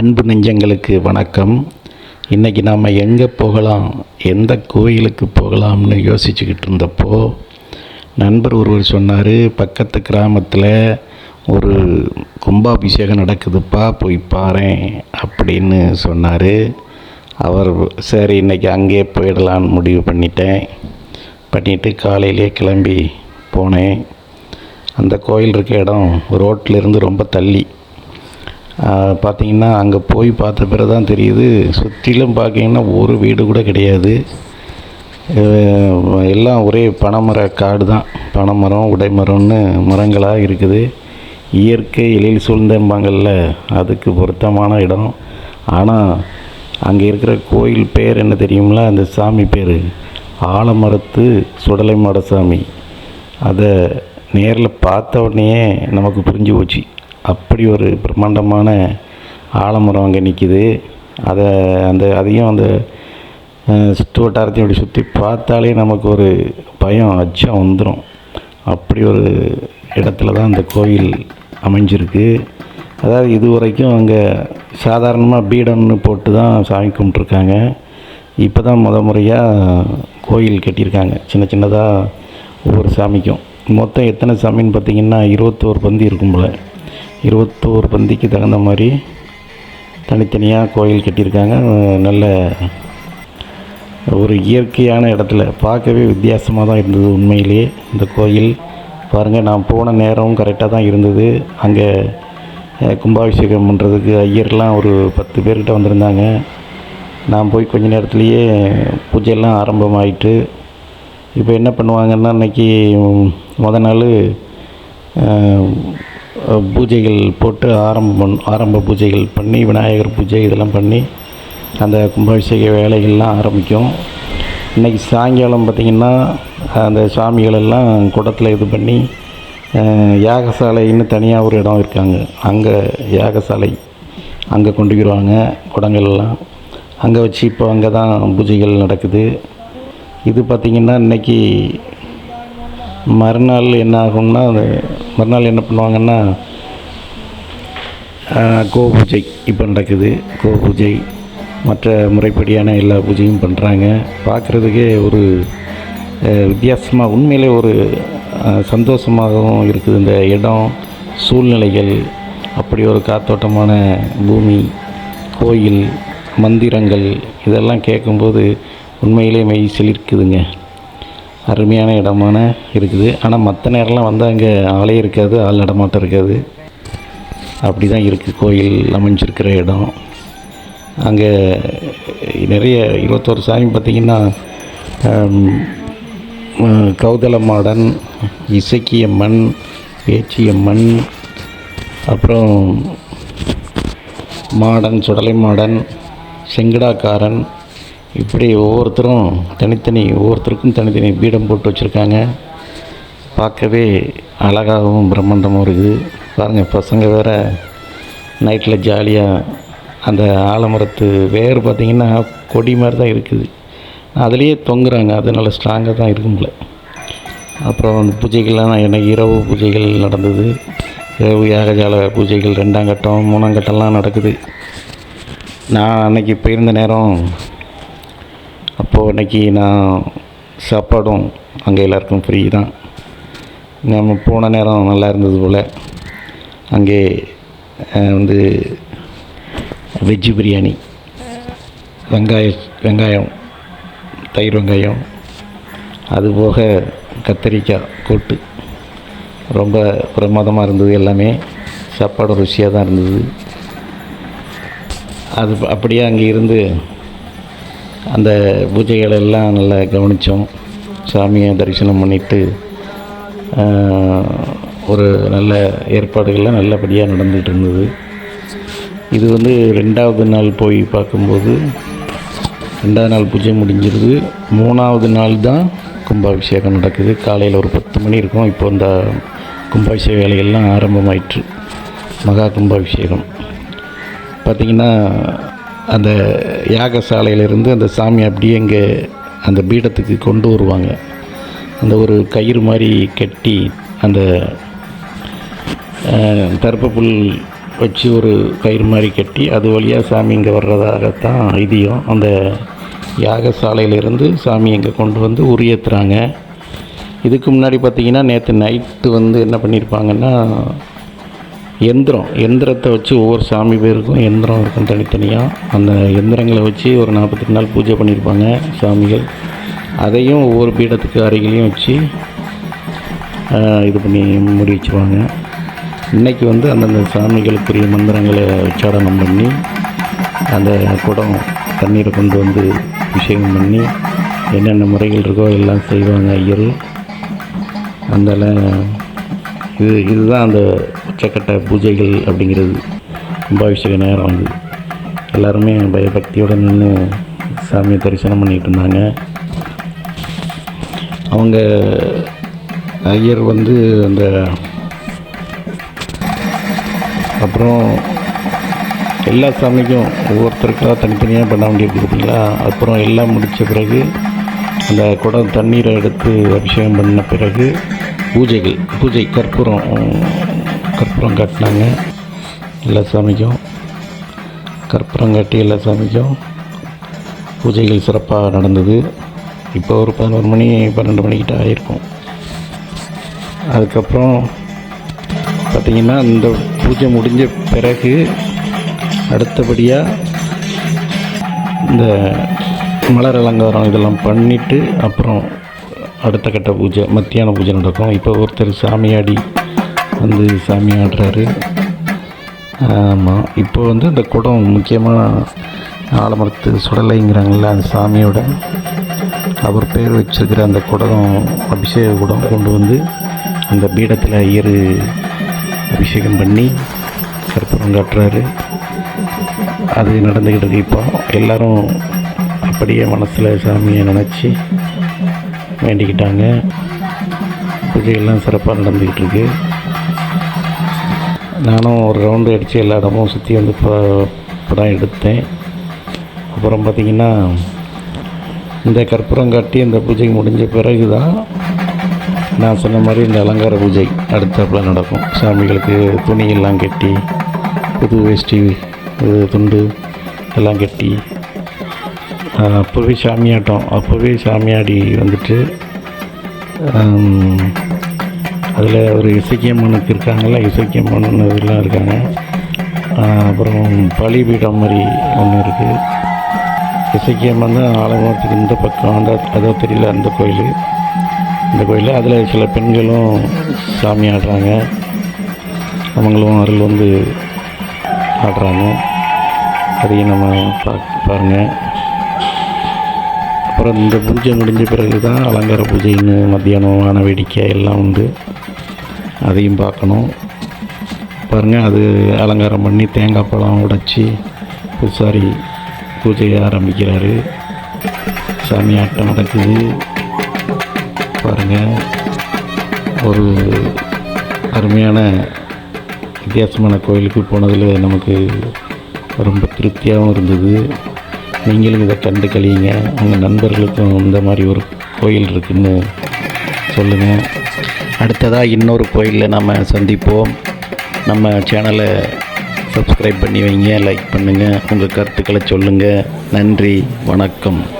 அன்பு நெஞ்சங்களுக்கு வணக்கம். இன்றைக்கி நாம் எங்கே போகலாம் எந்த கோயிலுக்கு போகலாம்னு யோசிச்சுக்கிட்டு இருந்தப்போ நண்பர் ஒருவர் சொன்னார் பக்கத்து கிராமத்தில் ஒரு கும்பாபிஷேகம் நடக்குதுப்பா போய் பாரேன் அப்படின்னு சொன்னார். அவர் சரி இன்றைக்கி அங்கேயே போயிடலான்னு முடிவு பண்ணிட்டேன். பண்ணிவிட்டு காலையிலே கிளம்பி போனேன். அந்த கோயில் இருக்க இடம் ரோட்டிலிருந்து ரொம்ப தள்ளி. பார்த்தீங்கன்னா அங்கே போய் பார்த்த பிறகு தான் தெரியுது. சுற்றிலும் பார்த்தீங்கன்னா ஒரு வீடு கூட கிடையாது. எல்லாம் ஒரே பனைமர காடு தான் பனைமரம் உடைமரம்னு மரங்களாக இருக்குது. இயற்கை எழில் சூழ்ந்தம்பாங்கள்ல அதுக்கு பொருத்தமான இடம். ஆனால் அங்கே இருக்கிற கோயில் பேர் என்ன தெரியுங்களா அந்த சாமி பேர். ஆலமரத்து சுடலை சாமி. அதை நேரில் பார்த்த உடனேயே நமக்கு புரிஞ்சு போச்சு. அப்படி ஒரு பிரம்மாண்டமான ஆலமரம் அங்கே நிற்கிது அதை அந்த அதையும் அந்த சுற்று வட்டாரத்தையும் அப்படி சுற்றி பார்த்தாலே நமக்கு ஒரு பயம் அச்சம் வந்துடும் அப்படி ஒரு இடத்துல தான் அந்த கோயில் அமைஞ்சிருக்கு. அதாவது இது வரைக்கும் அங்கே சாதாரணமாக பீடம்னு போட்டு தான் சாமி கும்பிட்ருக்காங்க இப்போ தான் முத முறையாக கோயில் கட்டியிருக்காங்க. சின்ன சின்னதாக ஒவ்வொரு சாமிக்கும். மொத்தம் எத்தனை சாமின்னு பார்த்தீங்கன்னா இருபத்தோரு பந்தி இருக்கும் போல். இருபத்தோரு பந்திக்கு தகுந்த மாதிரி தனித்தனியாக கோயில் கட்டியிருக்காங்க. நல்ல ஒரு இயற்கையான இடத்துல பார்க்கவே வித்தியாசமாக தான் இருந்தது உண்மையிலேயே இந்த கோயில் பாருங்கள் நான் போன நேரம் கரெக்டாக தான் இருந்தது. அங்கே கும்பாபிஷேகம் பண்ணுறதுக்கு ஐயர்லாம் ஒரு பத்து பேர்கிட்ட வந்திருந்தாங்க. நான் போய் கொஞ்ச நேரத்துலேயே பூஜையெல்லாம் ஆரம்பமாயிட்டு இப்போ என்ன பண்ணுவாங்கன்னா இன்றைக்கி முத நாள் பூஜைகள் போட்டு ஆரம்பம் பண் ஆரம்ப பூஜைகள் பண்ணி விநாயகர் பூஜை இதெல்லாம் பண்ணி அந்த கும்பாபிஷேக வேலைகள்லாம் ஆரம்பிக்கும். இன்றைக்கி சாயங்காலம் பார்த்திங்கன்னா அந்த சாமிகளெல்லாம் குடத்தில் இது பண்ணி யாகசாலைன்னு தனியாக ஒரு இடம் இருக்காங்க. அங்கே யாகசாலை அங்கே கொண்டு போயிடுவாங்க குடங்கள் எல்லாம் அங்கே வச்சு இப்போ அங்கே தான் பூஜைகள் நடக்குது. இது பார்த்திங்கன்னா இன்னைக்கு மறுநாள் என்ன ஆகும்னா அது மறுநாள் என்ன பண்ணுவாங்கன்னா கோபூஜை கோ பூஜை இப்போ நடக்குது. கோ பூஜை மற்ற முறைப்படியான எல்லா பூஜையும் பண்ணுறாங்க பார்க்குறதுக்கே ஒரு வித்தியாசமாக உண்மையிலே ஒரு சந்தோஷமாகவும் இருக்குது. இந்த இடம் சூழ்நிலைகள் அப்படி ஒரு காத்தோட்டமான பூமி கோயில் மந்திரங்கள் இதெல்லாம் கேட்கும்போது உண்மையிலே மெய் சிலிர்க்குதுங்க. அருமையான இடமான இருக்குது. ஆனால் மற்ற நேரம்லாம் வந்தால் அங்கே ஆளே இருக்காது ஆள் நடமாட்டம் இருக்காது. அப்படி தான் இருக்குது கோயில் அமைஞ்சிருக்கிற இடம். அங்கே நிறைய இருபத்தோரு சாமி பார்த்திங்கன்னா கௌதலமாடன் இசக்கியம்மன் பேச்சியம்மன் அப்புறம் மாடன் சுடலை மாடன் செங்கடாக்காரன் இப்படி ஒவ்வொருத்தரும் தனித்தனி ஒவ்வொருத்தருக்கும் தனித்தனி பீடம் போட்டு வச்சுருக்காங்க. பார்க்கவே அழகாகவும் பிரம்மாண்டமும் இருக்குது. பாருங்கள் பசங்க வேறு நைட்டில் ஜாலியாக அந்த ஆலமரத்து வேர் பார்த்திங்கன்னா கொடி மாதிரி தான் இருக்குது. அதுலேயே தொங்குறாங்க. அது நல்ல ஸ்ட்ராங்காக தான் இருக்கும்ல அப்புறம் அந்த பூஜைகள்லாம் எனக்கு இரவு பூஜைகள் நடந்தது. இரவு யாகஜால பூஜைகள் ரெண்டாம் கட்டம் மூணாம் கட்டம்லாம் நடக்குது. நான் அன்னைக்கு போயிருந்த நேரம் அப்போது அன்னைக்கு நான் சாப்பாடும் அங்கே எல்லாருக்கும் ஃப்ரீ தான். நம்ம போன நேரம் நல்லா இருந்தது போல். அங்கே வந்து வெஜ்ஜு பிரியாணி வெங்காய வெங்காயம் தயிர் வெங்காயம் அதுபோக கத்தரிக்காய் கூட்டு. ரொம்ப பிரமாதமாக இருந்தது எல்லாமே. சாப்பாடு ருசியாக தான் இருந்தது. அது அப்படியே அங்கே இருந்து அந்த பூஜைகளை எல்லாம் நல்லா கவனித்தோம். சாமியை தரிசனம் பண்ணிவிட்டு ஒரு நல்ல ஏற்பாடுகள்லாம் நல்லபடியாக நடந்துகிட்டு இருந்தது இது வந்து ரெண்டாவது நாள் போய் பார்க்கும்போது ரெண்டாவது நாள் பூஜை முடிஞ்சிருது. மூணாவது நாள் தான் கும்பாபிஷேகம் நடக்குது. காலையில் ஒரு பத்து மணி இருக்கும். இப்போ இந்த கும்பாபிஷேக வேலைகள்லாம் ஆரம்பமாயிற்று. மகா கும்பாபிஷேகம். பார்த்திங்கன்னா அந்த யாகசாலையிலிருந்து அந்த சாமி அப்படியே இங்கே அந்த பீடத்துக்கு கொண்டு வருவாங்க. அந்த ஒரு கயிறு மாதிரி கட்டி அந்த தர்ப்புல் தர்ப்ப புல் வச்சு ஒரு கயிறு மாதிரி கட்டி அது வழியாக சாமி இங்கே வர்றதாகத்தான் ஐதீகம். அந்த யாகசாலையிலிருந்து சாமி இங்கே கொண்டு வந்து உரியேற்றுறாங்க இதுக்கு முன்னாடி பார்த்திங்கன்னா நேற்று நைட்டு வந்து என்ன பண்ணியிருப்பாங்கன்னா எந்திரம். எந்திரத்தை வச்சு ஒவ்வொரு சாமி பேருக்கும் எந்திரம் இருக்கும் தனித்தனியாக அந்த எந்திரங்களை வச்சு ஒரு நாற்பத்தெட்டு நாள் பூஜை பண்ணியிருப்பாங்க சாமிகள். அதையும் ஒவ்வொரு பீடத்துக்கு அருகிலையும் வச்சு இது பண்ணி முடி வச்சுருவாங்க. இன்றைக்கி வந்து அந்தந்த சாமிகளுக்குரிய மந்திரங்களை உச்சாடனம் பண்ணி அந்த குடம் தண்ணீரை கொண்டு வந்து அபிஷேகம் பண்ணி என்னென்ன முறைகள் இருக்கோ எல்லாம் செய்வாங்க ஐயர். அதனால் இது இதுதான் அந்த உச்சக்கட்ட பூஜைகள் அப்படிங்கிறது. கும்பாபிஷேக நேரம் வந்து எல்லாருமே பயபக்தியோடு நின்று சாமியை தரிசனம் பண்ணிகிட்டு இருந்தாங்க. அவங்க ஐயர் வந்து அந்த அப்புறம் எல்லா சாமிக்கும் ஒவ்வொருத்தருக்காக தனித்தனியாக பண்ண வேண்டியது பார்த்தீங்களா அப்புறம் எல்லாம் முடித்த பிறகு அந்த குடம் தண்ணீரை எடுத்து அபிஷேகம் பண்ண பிறகு பூஜைகள் பூஜை கற்பூரம் கற்பூரம் காட்டினாங்க. எல்லா சாமிக்கும். கற்பூரம் காட்டி எல்லா சாமிக்கும் பூஜைகள் சிறப்பாக நடந்தது. இப்போ ஒரு பதினோரு மணி பன்னெண்டு மணிக்கிட்ட ஆகிருக்கும் அதுக்கப்புறம் பார்த்திங்கன்னா இந்த பூஜை முடிஞ்ச பிறகு அடுத்தபடியாக இந்த மலர் அலங்காரம் இதெல்லாம் பண்ணிவிட்டு அப்புறம் அடுத்த கட்ட பூஜை மத்தியான பூஜை நடக்கும். இப்போ ஒருத்தர் சாமியாடி வந்து சாமி ஆடுறாரு. ஆமாம் இப்போ வந்து இந்த குடம் முக்கியமாக ஆலமரத்து சுடலைங்கிறாங்கல்ல அந்த சாமியோட. அவர் பேர் வச்சிருக்கிற அந்த குடம் அபிஷேக குடம் கொண்டு வந்து அந்த பீடத்தில் ஐயர் அபிஷேகம் பண்ணி கற்பூரம் காட்டுறாரு. அது நடந்துக்கிட்டு இருக்கு இப்போ. எல்லோரும் அப்படியே மனசில் சாமியை நினச்சி வேண்டிக்கிட்டாங்க. பூஜைகள்லாம் சிறப்பாக நடந்துக்கிட்டு இருக்கு நானும் ஒரு ரவுண்டு அடித்து எல்லா இடமும் சுற்றி வந்து படம் எடுத்தேன். அப்புறம் பார்த்திங்கன்னா இந்த கற்பூரம் காட்டி இந்த பூஜை முடிஞ்ச பிறகு தான் நான் சொன்ன மாதிரி இந்த அலங்கார பூஜை அடுத்தாப்புல நடக்கும். சாமிகளுக்கு துணியெல்லாம் கட்டி புது வேஷ்டி துண்டு எல்லாம் கட்டி அப்போவே சாமியாட்டம். அப்போவே சாமியாடி வந்துட்டு அதில் ஒரு இசைக்கியம்மனுக்கு இருக்காங்கல்ல இசைக்கியம்மன் இதெல்லாம் இருக்காங்க. அப்புறம் பலிபீடம் மாதிரி ஒன்று இருக்குது இசைக்கியம்மன் தான் ஆலமரத்துக்கு இந்த பக்கம் அந்த அதோ தெரியல அந்த கோயில். இந்த கோயில் அதில் சில பெண்களும் சாமி ஆடுறாங்க அவங்களும் அருள் வந்து ஆடுறாங்க. அதையும் நம்ம பா பாருங்கள் அப்புறம் இந்த பூஜை முடிஞ்ச பிறகு தான் அலங்கார பூஜைன்னு மத்தியானம் வான வேடிக்கை எல்லாம் உண்டு. அதையும் பார்க்கணும். பாருங்கள் அது அலங்காரம் பண்ணி தேங்காய் பழம் உடைச்சி பூசாரி பூஜையை ஆரம்பிக்கிறாரு. சாமி ஆட்டம் நடக்குது. பாருங்கள் ஒரு அருமையான வித்தியாசமான கோயிலுக்கு போனதில் நமக்கு ரொம்ப திருப்தியாகவும் இருந்தது. நீங்களும் இதை கண்டு கழியுங்க. உங்கள் நண்பர்களுக்கும் இந்த மாதிரி ஒரு கோயில் இருக்குன்னு சொல்லுங்கள் அடுத்ததாக இன்னொரு கோயிலில் நம்ம சந்திப்போம். நம்ம சேனலை சப்ஸ்கிரைப் பண்ணி வைங்க லைக் பண்ணுங்கள் உங்கள் கருத்துக்களை சொல்லுங்கள் நன்றி வணக்கம்.